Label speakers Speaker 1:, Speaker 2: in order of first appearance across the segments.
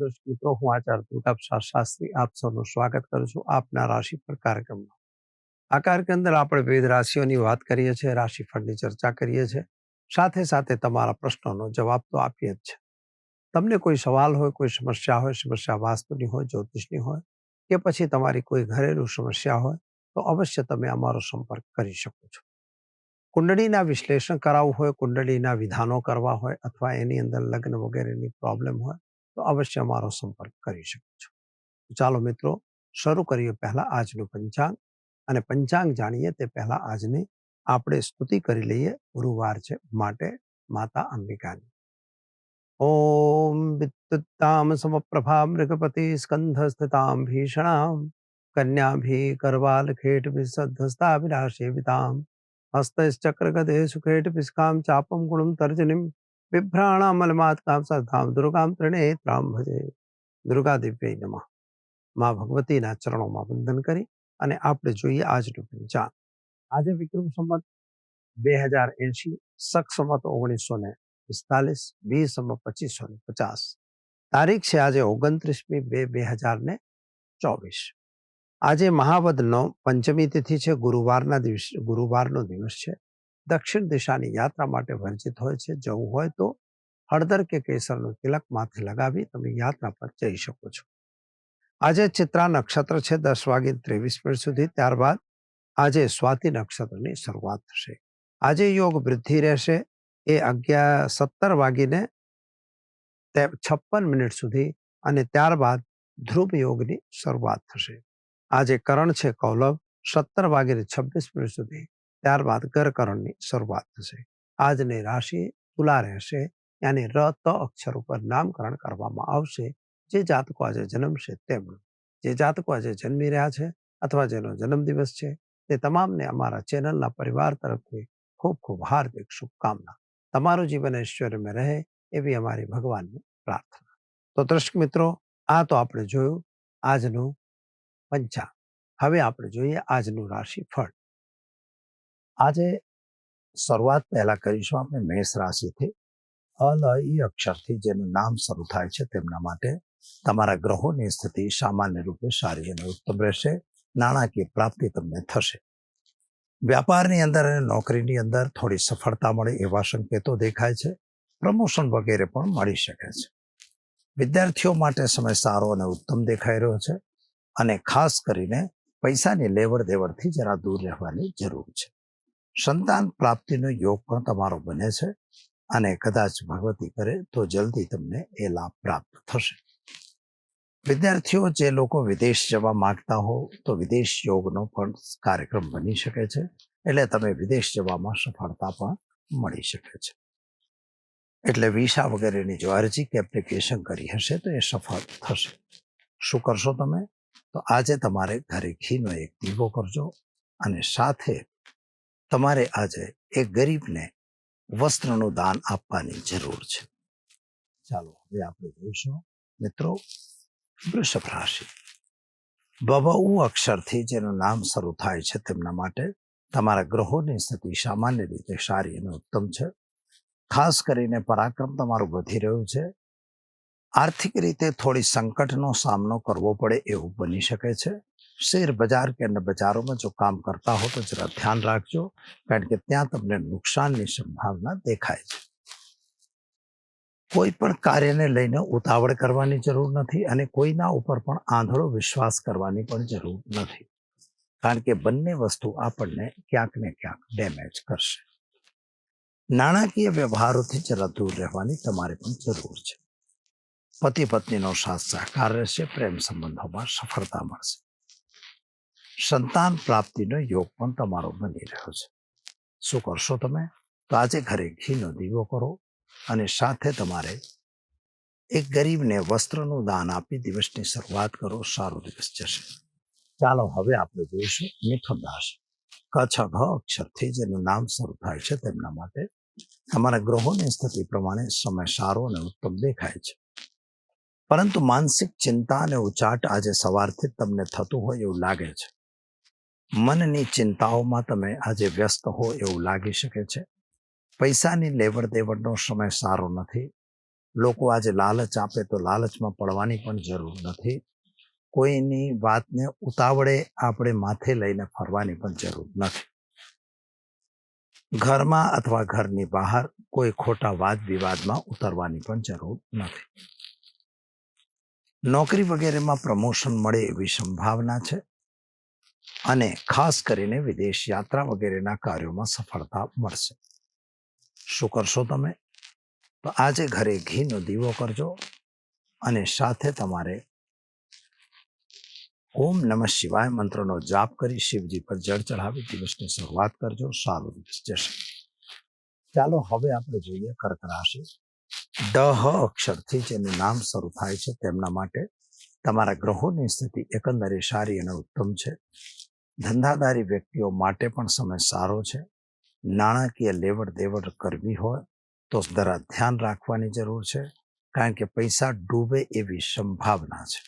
Speaker 1: દર્શક મિત્રો હું આચાર્ય દુર્ગાપ્રસાદ શાસ્ત્રી આપ સૌનું સ્વાગત કરું છું આપના રાશિ પર કાર્યક્રમમાં. આ કાર્યક્રમ અંદર આપણે વિવિધ રાશિઓની વાત કરીએ છીએ, રાશિફળની ચર્ચા કરીએ છીએ. સાથે સાથે તમારા પ્રશ્નોનો જવાબ તો આપીએ જ છે. તમને કોઈ સવાલ હોય, કોઈ સમસ્યા હોય, સમસ્યા વાસ્તુની હોય, જ્યોતિષની હોય કે પછી તમારી કોઈ ઘરેલું સમસ્યા હોય, તો અવશ્ય તમે અમારો સંપર્ક કરી શકો છો. કુંડળીના વિશ્લેષણ કરાવવું હોય, કુંડળીના વિધાનો કરવા હોય અથવા એની અંદર લગ્ન વગેરેની પ્રોબ્લેમ હોય તો અવશ્ય અમારો સંપર્ક કરી શકો છો. ચાલો મિત્રો, શરૂ કરીએ પહેલા આજનું પંચાંગ અને પંચાંગ જાણીએ તે પહેલા આજની આપણે સ્તુતિ કરી લઈએ ગુરુવાર છે માટે માતા અંબિકાની. ઓમ વિદ્યુતામ સમપ્રભા મૃગપતિ સ્કંધ સ્થિતામ ભીષણામ, કન્યાભી કરવાલ ખેટ વિસદ્ધસ્તા વિનાશેવિતામ હસ્તશ્ચક્ર ગદે સુખેટ પિસ્કામ ચાપમ ગુણમ તર્જનીમ બિભ્રાણામલમાત્કામ સદ્ધામ દુર્ગામ ત્રિનેત્રામ ભજે દુર્ગા દિવ્ય નમઃ મા ભગવતીના ચરણોમાં વંદન કરી અને આપણે જોઈએ આજનું પંચાંગ. આજે વિક્રમ સંમત બે હજાર એંશી, સખ સંમત ઓગણીસો ને પિસ્તાલીસ બી સંમત પચીસો ને પચાસ. તારીખ છે આજે ઓગણત્રીસમી બે બે હજાર ને ચોવીસ. આજે મહાવદનો પંચમી તિથિ છે, ગુરુવારના દિવસ, ગુરુવારનો દિવસ છે. દક્ષિણ દિશાની યાત્રા માટે વર્જિત હોય છે. જવું હોય તો હળદર કે કેસરનું તિલક માથે લગાવી તમે યાત્રા પર જઈ શકો છો. આજે ચિત્રા નક્ષત્ર છે દસ વાગે ત્રેવીસ મિનિટ સુધી. ત્યારબાદ આજે સ્વાતિ નક્ષત્રની શરૂઆત થશે. આજે યોગ વૃદ્ધિ રહેશે. એ અગિયાર સત્તર વાગીને છપ્પન મિનિટ સુધી અને ત્યારબાદ ધ્રુવ યોગની શરૂઆત થશે. આજે કરણ છે કૌલવ સત્તર વાગીને છવ્વીસ મિનિટ સુધી ત્યારબાદ કરકરણની શરૂઆત થશે. આજની રાશિ તુલા રહેશે. યાની ર, ત અક્ષર ઉપર નામકરણ કરવામાં આવશે. જે જાતકો આજે જન્મશે તેમનું જે જાતકો આજે જન્મી રહ્યા છે અથવા જેનો જન્મદિવસ છે તે તમામને અમારા ચેનલના પરિવાર તરફથી ખૂબ ખૂબ હાર્દિક શુભકામના. તમારું જીવન ઐશ્વર્યમાં રહે એવી અમારી ભગવાનની પ્રાર્થના. તો દર્શક મિત્રો, આ તો આપણે જોયું આજનું પંચાંગ. હવે આપણે જોઈએ આજનું રાશિ ફળ આજે શરૂઆત પહેલા કરીશું આપણે મેષ રાશિથી. અલ, ઈ અક્ષરથી જેનું નામ શરૂ થાય છે તેમના માટે તમારા ગ્રહોની સ્થિતિ સામાન્ય રૂપે સારી અને ઉત્તમ રહેશે. નાણાકીય પ્રાપ્તિ તમને થશે. વ્યાપારની અંદર અને નોકરીની અંદર થોડી સફળતા મળે એવા સંકેતો દેખાય છે. પ્રમોશન વગેરે પણ મળી શકે છે. વિદ્યાર્થીઓ માટે સમય સારો અને ઉત્તમ દેખાઈ રહ્યો છે અને ખાસ કરીને પૈસાની લેવડ દેવડથી જરા દૂર રહેવાની જરૂર છે. સંતાન પ્રાપ્તિનો યોગ પણ તમારો બને છે અને કદાચ ભગવતી કરે તો જલ્દી તમને એ લાભ પ્રાપ્ત થશે. વિદ્યાર્થીઓ, જે લોકો વિદેશ જવા માંગતા હો તો વિદેશ યોગનો પણ કાર્યક્રમ બની શકે છે એટલે તમે વિદેશ જવામાં સફળતા પણ મળી શકે છે. એટલે વિસા વગેરેની જો અરજી કે એપ્લિકેશન કરી હશે તો એ સફળ થશે. શું કરશો તમે? તો આજે તમારે ઘરે ઘીનો એક દીવો કરજો અને સાથે તમારે આજે એ ગરીબને વસ્ત્રનું દાન આપવાની જરૂર છે. ચાલો, હવે આપણે જોઈશું. મિત્રો, વૃષભ રાશિ. બબઉ અક્ષરથી જેનું નામ શરૂ થાય છે તેમના માટે તમારા ગ્રહોની સ્થિતિ સામાન્ય રીતે સારી અને ઉત્તમ છે. ખાસ કરીને પરાક્રમ તમારું વધી રહ્યું છે. આર્થિક રીતે થોડી સંકટનો સામનો કરવો પડે એવું બની શકે છે. શેર બજાર કે અન્ય બજારોમાં જો કામ કરતા હો તો જરા ધ્યાન રાખજો, કારણ કે ત્યાં તમને નુકસાનની સંભાવના દેખાય છે. કોઈ પણ કાર્યને લઈને ઉતાવળ કરવાની જરૂર નથી અને કોઈના ઉપર પણ આંધળો વિશ્વાસ કરવાની પણ જરૂર નથી. કારણ કે બંને વસ્તુ આપણને ક્યાંક ને ક્યાંક ડેમેજ કરશે. નાણાકીય વ્યવહારોથી જરા દૂર રહેવાની તમારે પણ જરૂર છે. પતિ પત્નીનો સાથ સહકાર રહેશે, પ્રેમ સંબંધોમાં સફળતા મળશે. સંતાન પ્રાપ્તિનો યોગ પણ તમારો બની રહ્યો છે. શું કરશો તમે? તો આજે ઘરે ઘીનો દીવો કરો અને સાથે તમારે એક ગરીબને વસ્ત્રનું દાન આપી દિવસની શરૂઆત કરો. સારો દિવસ જશે. ચાલો હવે આપણે જોઈશું મિથુન રાશિ કચ્છ ઘ અક્ષરથી જેનું નામ શરૂ થાય છે તેમના માટે. તમારા ગ્રહોની સ્થિતિ પ્રમાણે સમય સારો અને ઉત્તમ દેખાય છે. પરંતુ માનસિક ચિંતા અને ઉચાટ આજે સવારથી તમને થતું હોય એવું લાગે છે. મનની ચિંતાઓમાં તમે આજે વ્યસ્ત હો એવું લાગી શકે છે. પૈસાની લેવડ દેવડનો સમય સારો નથી.
Speaker 2: લોકો આજે લાલચ આપે તો લાલચમાં પડવાની પણ જરૂર નથી. કોઈની વાતને ઉતાવળે આપણે માથે લઈને ફરવાની પણ જરૂર નથી. ઘરમાં અથવા ઘરની બહાર કોઈ ખોટા વાદ વિવાદમાં ઉતરવાની પણ જરૂર નથી. નોકરી વગેરેમાં પ્રમોશન મળે એવી સંભાવના છે. અને ખાસ કરીને વિદેશ યાત્રા વગેરેના કાર્યોમાં સફળતા મળશે. શું કરશો તમે? તો આજે ઘરે ઘીનો દીવો કરજો અને સાથે તમારે ઓમ નમઃ શિવાય મંત્રનો જાપ કરી શિવજી પર જળ ચઢાવી દિવસની શરૂઆત કરજો. સારું દિવસ. જશે ચાલો હવે આપણે જોઈએ કર્ક રાશિ. ડહ અક્ષરથી જેનું નામ શરૂ થાય છે તેમના માટે તમારા ગ્રહોની સ્થિતિ એકંદરે સારી અને ઉત્તમ છે. ધંધાદારી વ્યક્તિઓ માટે પણ સમય સારો છે. નાણાકીય લેવડ દેવડ કરવી હોય તો જરા ધ્યાન રાખવાની જરૂર છે, કારણ કે પૈસા ડૂબે એવી સંભાવના છે.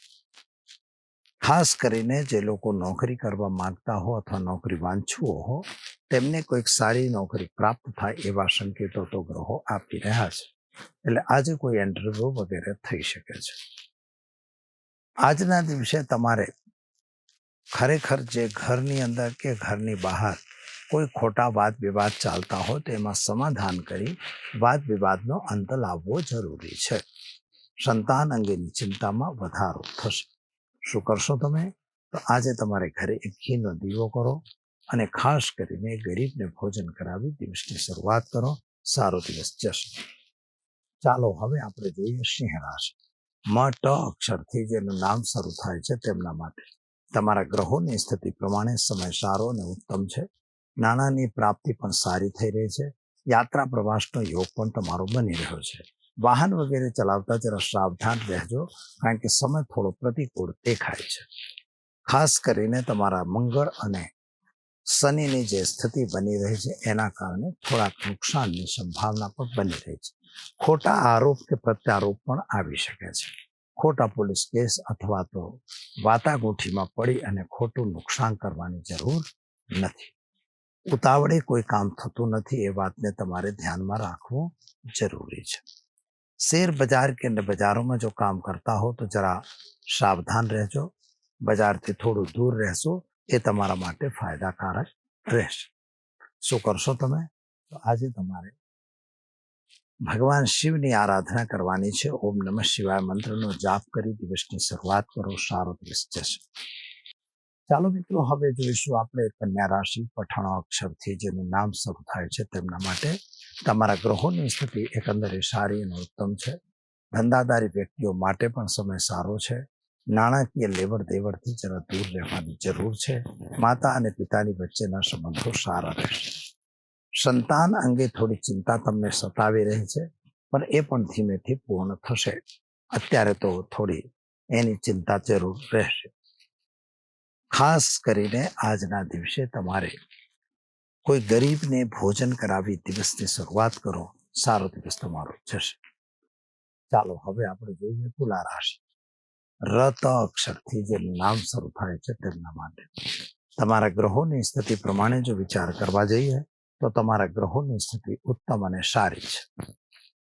Speaker 2: ખાસ કરીને જે લોકો નોકરી કરવા માંગતા હો અથવા નોકરી વાંચુઓ હો, તેમને કોઈક સારી નોકરી પ્રાપ્ત થાય એવા સંકેતો તો ગ્રહો આપી રહ્યા છે. એટલે આજે કોઈ ઇન્ટરવ્યૂ વગેરે થઈ શકે છે. આજના દિવસે તમારે ખરેખર જે ઘરની અંદર કે ઘરની બહાર કોઈ ખોટા વાદ વિવાદ ચાલતા હોય તો એમાં સમાધાન કરી વાદ વિવાદનો અંત લાવવો જરૂરી છે. સંતાન અંગેની ચિંતામાં વધારો થશે. શું કરશો તમે? તો આજે તમારે ઘરે એક ઘીનો દીવો કરો અને ખાસ કરીને ગરીબને ભોજન કરાવી દિવસની શરૂઆત કરો. સારો દિવસ જશે. ચાલો, હવે આપણે જોઈએ સિંહ રાશિ મ ટ અક્ષરથી જેનું નામ શરૂ થાય છે તેમના માટે. તમારા ગ્રહોની સ્થિતિ પ્રમાણે સમય સારો અને ઉત્તમ છે. નાણાંની પ્રાપ્તિ પણ સારી થઈ રહી છે. યાત્રા પ્રવાસનો યોગ પણ તમારો બની રહ્યો છે. વાહન વગેરે ચલાવતા જરા સાવધાન રહેજો, કારણ કે સમય થોડો પ્રતિકૂળ દેખાય છે. ખાસ કરીને તમારા મંગળ અને શનિની જે સ્થિતિ બની રહી છે, એના કારણે થોડાક નુકસાનની સંભાવના પણ બની રહી છે. ખોટા આરોપ કે પ્રત્યારોપ પણ આવી શકે છે. ખોટા પોલીસ કેસ અથવા તો વાતાગોઠીમાં પડી અને ખોટું નુકસાન કરવાની જરૂર નથી. ઉતાવળે કોઈ કામ થતું નથી એ વાતને તમારે ધ્યાનમાં રાખવું જરૂરી છે. શેર બજાર કે બજારોમાં જો કામ કરતા હો તો જરા સાવધાન રહેજો. બજારથી થોડું દૂર રહેશો એ તમારા માટે ફાયદાકારક રહેશે. શું કરશો તમે? તો આજે તમારે ભગવાન શિવની આરાધના કરવાની છે. ઓમ નમઃ શિવાય મંત્રનો જાપ કરી દિવસની શરૂઆત કરો. સારો દિવસ જશે ચાલો મિત્રો, હવે જોઈશું આપણે કન્યા રાશિ પઠાણો અક્ષરથી જેનું નામ શરૂ થાય છે તેમના માટે. તમારા ગ્રહોની સ્થિતિ એકંદરે સારી અને ઉત્તમ છે. ધંધાદારી વ્યક્તિઓ માટે પણ સમય સારો છે. નાણાકીય લેવડ દેવડથી જરા દૂર રહેવાની જરૂર છે. માતા અને પિતાની વચ્ચેના સંબંધો સારા રહેશે. સંતાન અંગે થોડી ચિંતા તમને સતાવી રહી છે, પણ એ પણ ધીમેથી પૂર્ણ થશે. અત્યારે તો થોડી એની ચિંતા જરૂર રહેશે. ખાસ કરીને આજના દિવસે તમારે કોઈ ગરીબને ભોજન કરાવી દિવસની શરૂઆત કરો, સારો દિવસ તમારો જશે. ચાલો, હવે આપણે જોઈએ તુલા રાશિ. રત અક્ષરથી જે નામ શરૂ થાય છે તેમના માટે. તમારા ગ્રહોની સ્થિતિ પ્રમાણે જો વિચાર કરવા જઈએ તો તમારા ગ્રહોની સ્થિતિ ઉત્તમ અને સારી છે.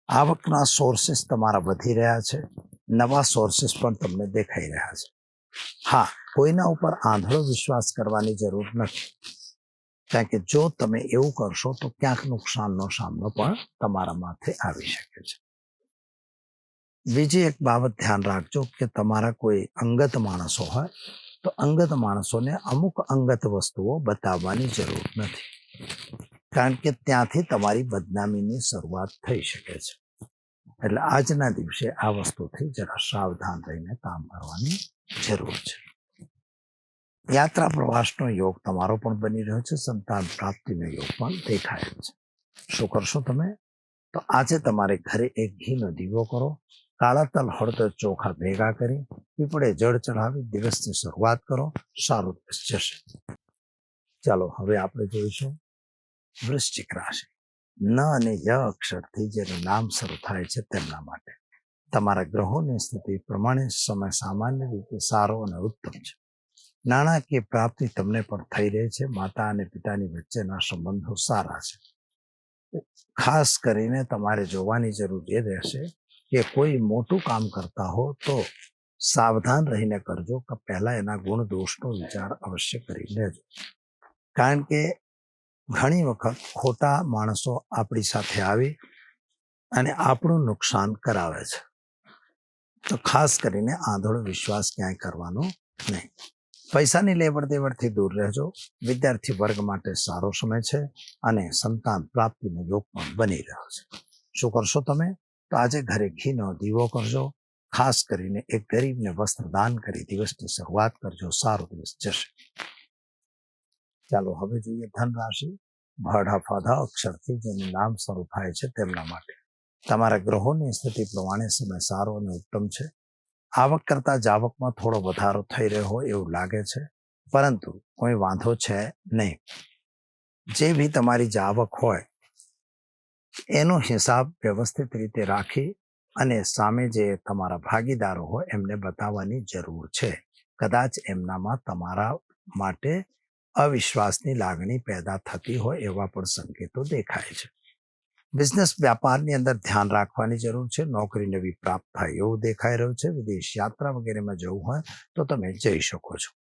Speaker 2: આવકના સોર્સિસ તમારા વધી રહ્યા છે. નવા સોર્સિસ પણ તમને દેખાઈ રહ્યા છે. હા, કોઈના ઉપર આંધળો વિશ્વાસ કરવાની જરૂર નથી. કારણ કે જો તમે એવું કરશો તો ક્યાંક નુકસાનનો સામનો પણ તમારા માથે આવી શકે છે. બીજી એક બાબત ધ્યાન રાખજો કે તમારા કોઈ અંગત માણસો હોય તો અંગત માણસોને અમુક અંગત વસ્તુઓ બતાવવાની જરૂર નથી. કારણ કે ત્યાંથી તમારી બદનામીની શરૂઆત થઈ શકે છે. એટલે આજના દિવસે આ વસ્તુથી જરા સાવધાન રહીને કામ કરવાની જરૂર છે. યાત્રા પ્રવાસનો યોગ તમારો પણ બની રહ્યો છે, સંતાન પ્રાપ્તિનો યોગ પણ દેખાય છે. શું કરશો તમે? તો આજે તમારે ઘરે એક ઘીનો દીવો કરો કાળા તલ હળદર ચોખા ભેગા કરી, પીપળે જળ ચઢાવી, દિવસની શરૂઆત કરો, સારું જશે. ચાલો, હવે આપણે જોઈશું વૃશ્ચિક રાશિ. ન અને ય અક્ષરથી જેનું નામ શરૂ થાય છે તેમના માટે. તમારા ગ્રહોની સ્થિતિ પ્રમાણે સમય સામાન્ય રીતે સારો અને ઉત્તમ છે. નાણાકીય પ્રાપ્તિ તમને પણ થઈ રહી છે. માતા અને પિતાની વચ્ચેના સંબંધો સારા છે. ખાસ કરીને તમારે જોવાની જરૂર એ રહેશે કે કોઈ મોટું કામ કરતા હો તો સાવધાન રહીને કરજો કે પહેલા એના ગુણ દોષનો વિચાર અવશ્ય કરી લેજો. કારણ કે ઘણી વખત ખોટા માણસો આપણી સાથે આવી અને આપણું નુકસાન કરાવે છે. તો ખાસ કરીને આંધળો વિશ્વાસ ક્યાંય કરવાનો નહીં. પૈસાની લેવડ દેવડથી દૂર રહેજો. વિદ્યાર્થી વર્ગ માટે સારો સમય છે અને સંતાન પ્રાપ્તિનો યોગ પણ બની રહ્યો છે. શું કરશો તમે? તો આજે ઘરે ઘીનો દીવો કરજો. ખાસ કરીને એક ગરીબને વસ્ત્ર દાન કરી દિવસની શરૂઆત કરજો. સારો દિવસ જશે. ચાલો હવે જોઈએ ધન રાશિ ભાડા ફાધા અક્ષરથી જેનું નામ શરૂ થાય છે તેમના માટે. તમારા ગ્રહોની સ્થિતિ પ્રમાણે સમય સારો અને ઉત્તમ છે. આવક કરતા જાવકમાં થોડો વધારો થઈ રહ્યો હોય એવું લાગે છે. પરંતુ કોઈ વાંધો છે નહીં. જે બી તમારી જાવક હોય, એનો હિસાબ વ્યવસ્થિત રીતે રાખી અને સામે જે તમારા ભાગીદારો હોય એમને બતાવવાની જરૂર છે. કદાચ એમનામાં તમારા માટે અવિશ્વાસની લાગણી પેદા થતી હોય એવા પણ સંકેતો દેખાય છે. બિઝનેસ વ્યાપારની અંદર ધ્યાન રાખવાની જરૂર છે. નોકરી નવી પ્રાપ્ત થાય એવું દેખાઈ રહ્યું છે. વિદેશ યાત્રા વગેરેમાં જવું હોય તો તમે જઈ શકો છો.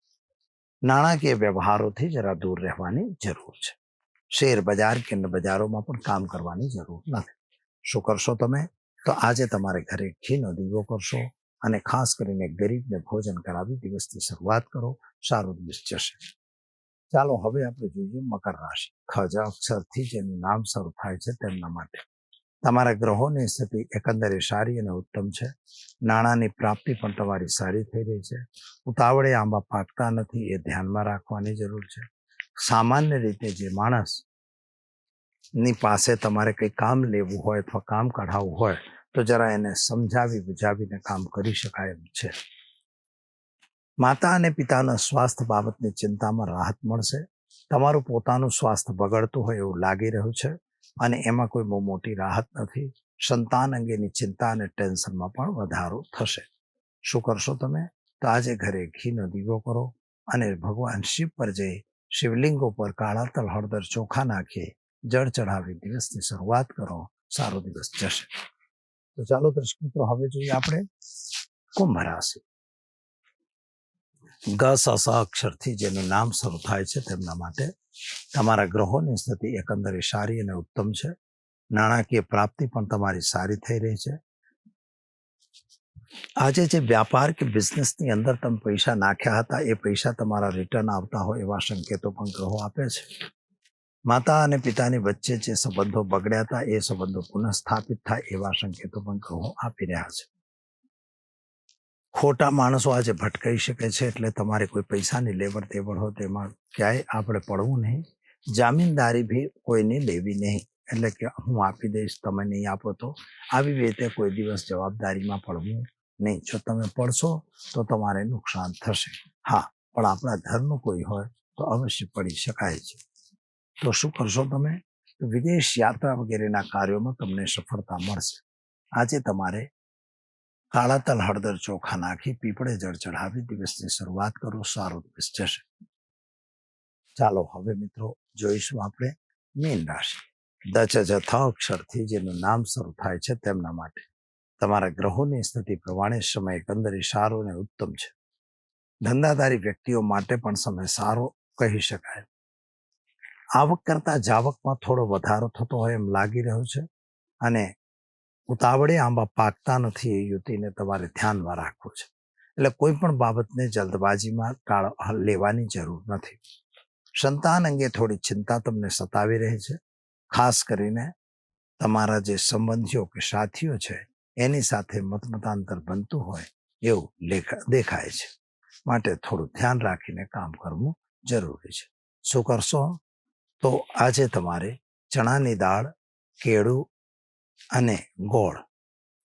Speaker 2: નાણાકીય વ્યવહારોથી જરા દૂર રહેવાની જરૂર છે. શેર બજાર કે બજારોમાં પણ કામ કરવાની જરૂર નથી. શું કરશો તમે? તો આજે તમારે ઘરે ઘીનો દીવો કરશો અને ખાસ કરીને ગરીબને ભોજન કરાવી દિવસની શરૂઆત કરો. સારો દિવસ જશે. ચાલો હવે આપણે જોઈએ મકર રાશિ. ખજ અક્ષરથી જેનું નામ શરૂ થાય છે તેમના માટે. તમારા ગ્રહોની સ્થિતિ એકંદરે સારી અને ઉત્તમ છે. નાણાંની પ્રાપ્તિ પણ તમારી સારી થઈ રહી છે. ઉતાવળે આંબા પાકતા નથી એ ધ્યાનમાં રાખવાની જરૂર છે. સામાન્ય રીતે જે માણસની પાસે તમારે કંઈ કામ લેવું હોય અથવા કામ કઢાવવું હોય તો જરા એને સમજાવી બુજાવીને કામ કરી શકાય એમ છે. માતા અને પિતાના સ્વાસ્થ્ય બાબતની ચિંતામાં રાહત મળશે. તમારું પોતાનું સ્વાસ્થ્ય બગડતું હોય એવું લાગી રહ્યું છે અને એમાં કોઈ બહુ મોટી રાહત નથી. સંતાન અંગેની ચિંતા અને ટેન્શનમાં પણ વધારો થશે. શું કરશો તમે? તો આજે ઘરે ઘીનો દીવો કરો અને ભગવાન શિવ પર જઈ શિવલિંગો પર કાળા તલ, હળદર ચોખા નાખી જળ ચઢાવી દિવસની શરૂઆત કરો. સારો દિવસ જશે. તો ચાલો દર્શક મિત્રો, હવે જોઈએ આપણે કુંભ રાશિ. ગ સ સ અક્ષરથી જેનું નામ શરૂ થાય છે તેમના માટે. તમારા ગ્રહોની સ્થિતિ એકંદરે સારી અને ઉત્તમ છે. નાણાકીય પ્રાપ્તિ પણ તમારી સારી થઈ રહી છે. આજે જે વ્યાપાર કે બિઝનેસની અંદર તમે પૈસા નાખ્યા હતા, એ પૈસા તમારા રિટર્ન આવતા હોય એવા સંકેતો પણ ગ્રહો આપે છે. માતા અને પિતાની વચ્ચે જે સંબંધો બગડ્યા હતા, એ સંબંધો પુનઃ સ્થાપિત થાય એવા સંકેતો પણ ગ્રહો આપી રહ્યા છે. ખોટા માણસો આજે ભટકાઈ શકે છે એટલે તમારે કોઈ પૈસાની લેવડ દેવડ હોય તેમાં ક્યાંય આપણે પડવું નહીં. જામીનદારી બી કોઈની લેવી નહીં. એટલે કે હું આપી દઈશ, તમે નહીં આપો તો આવી રીતે કોઈ દિવસ જવાબદારીમાં પડવું નહીં. જો તમે પડશો તો તમારે નુકસાન થશે. હા, પણ આપણા ધર્મ કોઈ હોય તો અવશ્ય પડી શકાય છે. તો શું કરશો તમે? વિદેશ યાત્રા વગેરેના કાર્યોમાં તમને સફળતા મળશે. આજે તમારે કાળા તલ હળદર ચોખા નાખી, પીપળે જળ ચઢાવી, દિવસની શરૂઆત કરો, સારો દિવસ જશે. ચાલો, હવે મિત્રો જોઈશું આપણે મીન રાશિ. દચ જથા અક્ષરથી જેનું નામ શરૂ થાય છે તેમના માટે. તમારા ગ્રહોની સ્થિતિ પ્રમાણે સમય એકંદરે સારો અને ઉત્તમ છે. ધંધાદારી વ્યક્તિઓ માટે પણ સમય સારો કહી શકાય. આવક કરતા જાવકમાં થોડો વધારો થતો હોય એમ લાગી રહ્યો છે. અને ઉતાવળે આંબા પાકતા નથી એ યુતિને તમારે ધ્યાનમાં રાખવું છે. એટલે કોઈ પણ બાબતને જલ્દબાજીમાં ટાળ લેવાની જરૂર નથી. સંતાન અંગે થોડી ચિંતા તમને સતાવી રહી છે. ખાસ કરીને તમારા જે સંબંધીઓ કે સાથીઓ છે, એની સાથે મતમતાંતર બનતું હોય એવું દેખાય છે. માટે થોડું ધ્યાન રાખીને કામ કરવું જરૂરી છે. શું કરશો? તો આજે તમારે ચણાની દાળ, કેળું અને ગોળ.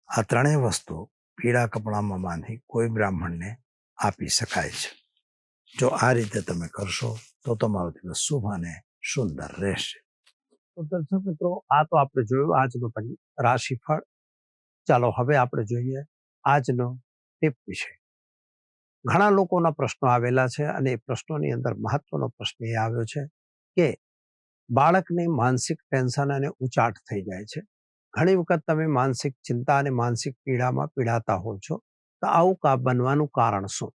Speaker 2: આ ત્રણેય વસ્તુ પીળા કપડામાં બાંધી કોઈ બ્રાહ્મણને આપી શકાય છે. જો આ રીતે તમે કરશો, તો તમારો દિવસ શુભ અને સુંદર રહેશે.
Speaker 1: તો દર્શક મિત્રો, આ તો આપણે જોયું આજનો રાશિફળ. ચાલો હવે આપણે જોઈએ આજનો ટીપ વિશે. ઘણા લોકોના પ્રશ્નો આવેલા છે અને એ પ્રશ્નોની અંદર મહત્વનો પ્રશ્ન એ આવ્યો છે કે બાળકને માનસિક ટેન્શન અને ઉચાટ થઈ જાય છે. ઘણી વખત તમે માનસિક ચિંતા અને માનસિક પીડામાં પીડાતા હો છો, તો આવું કા, બનવાનું કારણ શું?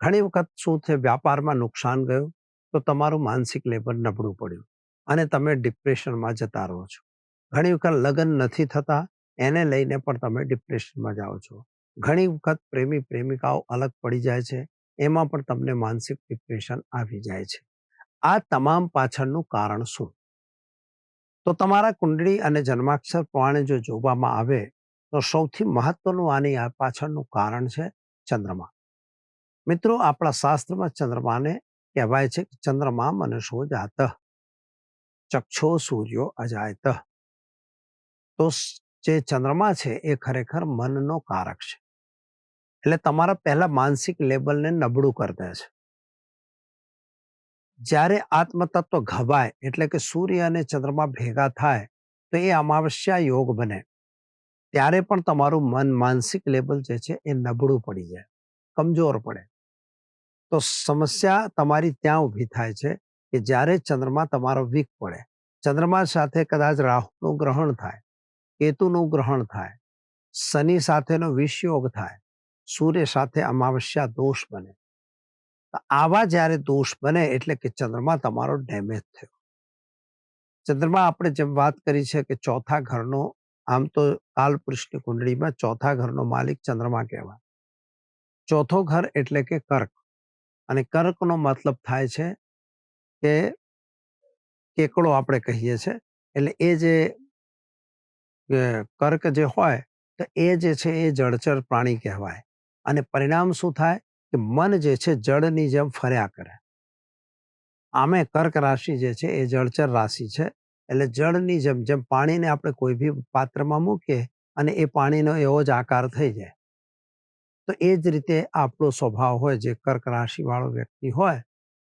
Speaker 1: ઘણી વખત શું છે વ્યાપારમાં નુકસાન ગયું, તો તમારું માનસિક લેવલ નબળું પડ્યું અને તમે ડિપ્રેશનમાં જતા રહો છો. ઘણી વખત લગ્ન નથી થતા, એને લઈને પણ તમે ડિપ્રેશનમાં જાઓ છો. ઘણી વખત પ્રેમી પ્રેમિકાઓ અલગ પડી જાય છે, એમાં પણ તમને માનસિક ડિપ્રેશન આવી જાય છે. આ તમામ પાછળનું કારણ શું? તો તમારા કુંડળી અને જન્માક્ષર પ્રમાણે જો જોવામાં આવે, તો સૌથી મહત્વનું આની પાછળનું કારણ છે ચંદ્રમા. મિત્રો, આપણા શાસ્ત્રમાં ચંદ્રમાને કહેવાય છે કે ચંદ્રમા મનુષ્યો જાત ચક્ષો સૂર્યો અજાયત. તો જે ચંદ્રમા છે એ ખરેખર મનનો કારક છે. એટલે તમારા પહેલા માનસિક લેબલને નબળું કરી દે છે. જ્યારે આત્મતત્વ ઘવાય એટલે કે સૂર્ય અને ચંદ્રમા ભેગા થાય, તો એ અમાવસ્યા યોગ બને. ત્યારે પણ તમારું મન માનસિક લેવલ જે છે, એ નબળું પડી જાય, કમજોર પડે. તો સમસ્યા તમારી ત્યાં ઊભી થાય છે કે જ્યારે ચંદ્રમા તમારો વીક પડે. ચંદ્રમા સાથે કદાચ રાહુનું ગ્રહણ થાય, કેતુનું ગ્રહણ થાય, શનિ સાથેનો વિષયોગ થાય, સૂર્ય સાથે અમાવસ્યા દોષ બને. આવા જ્યારે દોષ બને એટલે કે ચંદ્રમા તમારો ડેમેજ થયો. ચંદ્રમા આપણે જેમ વાત કરી છે કે ચોથા ઘરનો, આમ તો કાલપુરુષની કુંડળીમાં ચોથા ઘરનો માલિક ચંદ્રમા કહેવાય. ચોથો ઘર એટલે કે કર્ક. અને કર્કનો મતલબ થાય છે કે કેકડો આપણે કહીએ છીએ એટલે એ જે કર્ક જે હોય, તો એ જે છે એ જળચર પ્રાણી કહેવાય. અને પરિણામ શું થાય? કે મન જે છે જળની જેમ ફર્યા કરે. આમે કર્ક રાશિ જે છે એ જળચર રાશિ છે. એટલે જળની જેમ જેમ પાણીને આપણે કોઈ બી પાત્રમાં મૂકીએ અને એ પાણીનો એવો જ આકાર થઈ જાય. તો એ જ રીતે આપણો સ્વભાવ હોય, જે કર્ક રાશિવાળો વ્યક્તિ હોય,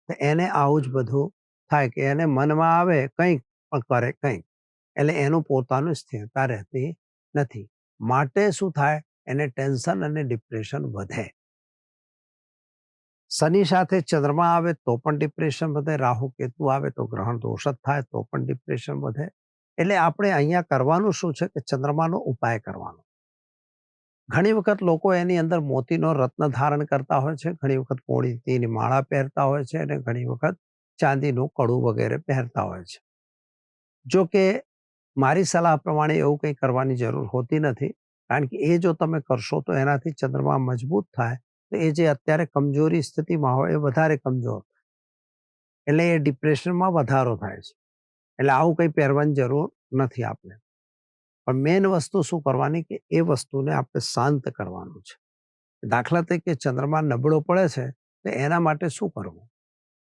Speaker 1: તો એને આવું જ બધું થાય કે એને મનમાં આવે કંઈક, પણ કરે કંઈક. એટલે એનું પોતાનું સ્થિરતા રહેતી નથી. માટે શું થાય? એને ટેન્શન અને ડિપ્રેશન વધે. શનિ સાથે ચંદ્રમા આવે તો પણ ડિપ્રેશન વધે, રાહુ કેતુ આવે તો ગ્રહણ દોષ જ થાય, તો પણ ડિપ્રેશન વધે. એટલે આપણે અહીંયા કરવાનું શું છે કે ચંદ્રમાનો ઉપાય કરવાનો. ઘણી વખત લોકો એની અંદર મોતીનો રત્ન ધારણ કરતા હોય છે, ઘણી વખત પોળીની માળા પહેરતા હોય છે અને ઘણી વખત ચાંદીનું કડું વગેરે પહેરતા હોય છે. જો કે મારી સલાહ પ્રમાણે એવું કંઈ કરવાની જરૂર હોતી નથી, કારણ કે એ જો તમે કરશો તો એનાથી ચંદ્રમા મજબૂત થાય તો એ જે અત્યારે કમજોરી સ્થિતિમાં હોય એ વધારે કમજોર. એટલે એ ડિપ્રેશનમાં વધારો થાય છે. એટલે આવું કંઈ પહેરવાની જરૂર નથી આપણે પણ મેઇન વસ્તુ શું કરવાની કે એ વસ્તુને આપણે શાંત કરવાનું છે. દાખલા તરીકે ચંદ્રમા નબળો પડે છે, તો એના માટે શું કરવું?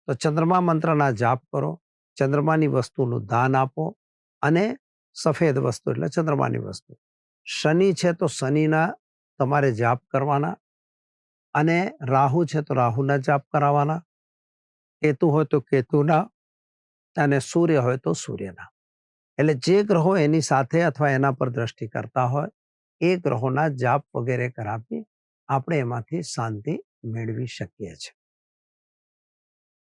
Speaker 1: તો ચંદ્રમા મંત્રના જાપ કરો, ચંદ્રમાની વસ્તુનું દાન આપો અને સફેદ વસ્તુ એટલે ચંદ્રમાની વસ્તુ. શનિ છે તો શનિના તમારે જાપ કરવાના અને રાહુ છે તો રાહુના જાપ કરાવવાના. કેતુ હોય તો કેતુના અને સૂર્ય હોય તો સૂર્યના. એટલે જે ગ્રહો એની સાથે અથવા એના પર દ્રષ્ટિ કરતા હોય, એ ગ્રહોના જાપ વગેરે કરાવી આપણે એમાંથી શાંતિ મેળવી શકીએ છીએ.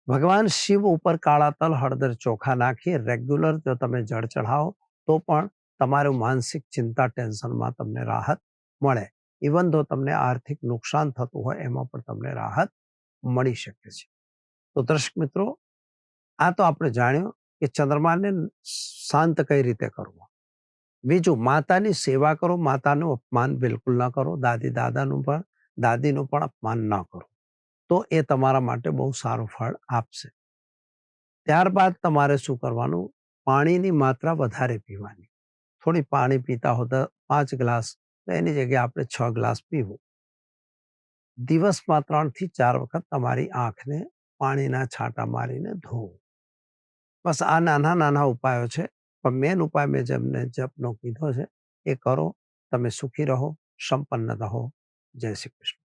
Speaker 1: ભગવાન શિવ ઉપર કાળા તલ, હળદર ચોખા નાખી રેગ્યુલર જો તમે જળ ચઢાવો, તો પણ તમારું માનસિક ચિંતા, ટેન્શનમાં તમને રાહત મળે. ઇવન ધો તમને આર્થિક નુકસાન થતું હોય, એમાં પણ તમને રાહત મળી શકે છે. તો દર્શક મિત્રો, આ તો આપણે જાણ્યું કે ચંદ્રમાને શાંત કઈ રીતે કરવો? બીજું, માતાની સેવા કરો, માતાનું અપમાન બિલકુલ ન કરો, દાદી દાદાનું પણ, દાદીનું પણ અપમાન ન કરો. તો એ તમારા માટે બહુ સારું ફળ આપશે. ત્યારબાદ તમારે શું કરવાનું? પાણીની માત્રા વધારે પીવાની. થોડી પાણી પીતા હોતા પાંચ ગ્લાસ તો એની જગ્યાએ આપણે છ ગ્લાસ પીવું. દિવસમાં ત્રણથી ચાર વખત તમારી આંખને પાણીના છાંટા મારીને ધોવું. બસ આ નાના નાના ઉપાયો છે. પણ મેન ઉપાય મેં જેમને જપનો કીધો છે, એ કરો. તમે સુખી રહો, સંપન્ન રહો. જય શ્રી કૃષ્ણ.